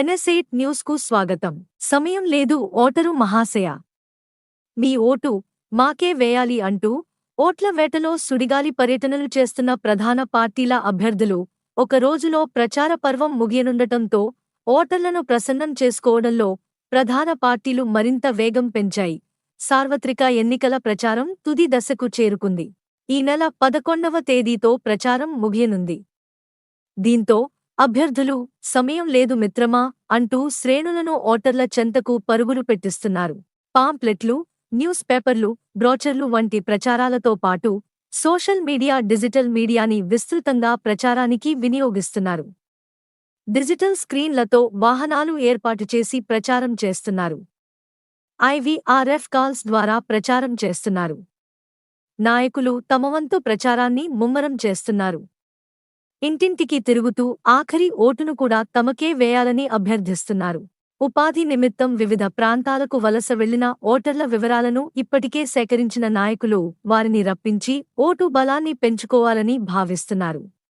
ఎన్ఎస్ఎయిట్ న్యూస్కు స్వాగతం. సమయం లేదు ఓటరు మహాశయ. మీ ఓటు మాకే వేయాలి అంటూ ఓట్ల వేటలో సుడిగాలి పర్యటనలు చేస్తున్న ప్రధాన పార్టీల అభ్యర్థులు ఒక రోజులో ప్రచార పర్వం ముగియనుండటంతో ఓటర్లను ప్రసన్నం చేసుకోవడంలో ప్రధాన పార్టీలు మరింత వేగం పెంచాయి. సార్వత్రిక ఎన్నికల ప్రచారం తుది దశకు చేరుకుంది. ఈ నెల పదకొండవ తేదీతో ప్రచారం ముగియనుంది. దీంతో అభ్యర్థులు సమయం లేదు మిత్రమా అంటూ శ్రేణులను ఓటర్ల చెంతకు పరుగులు పెట్టిస్తున్నారు. పాంప్లెట్లు న్యూస్ పేపర్లు బ్రోచర్లు వంటి ప్రచారాలతో పాటు సోషల్ మీడియా డిజిటల్ మీడియాని విస్తృతంగా ప్రచారానికి వినియోగిస్తున్నారు. డిజిటల్ స్క్రీన్లతో వాహనాలు ఏర్పాటు చేసి ప్రచారం చేస్తున్నారు. ఐవీఆర్ఎఫ్ కాల్స్ ద్వారా ప్రచారం చేస్తున్నారు. నాయకులు తమవంతు ప్రచారాన్ని ముమ్మరం చేస్తున్నారు. ఇంటింటికి తిరుగుతూ ఆఖరి ఓటును కూడా తమకే వేయాలని అభ్యర్థిస్తున్నారు. ఉపాధి నిమిత్తం వివిధ ప్రాంతాలకు వలస వెళ్ళిన ఓటర్ల వివరాలను ఇప్పటికే సేకరించిన నాయకులు వారిని రప్పించి ఓటు బలాన్ని పెంచుకోవాలని భావిస్తున్నారు.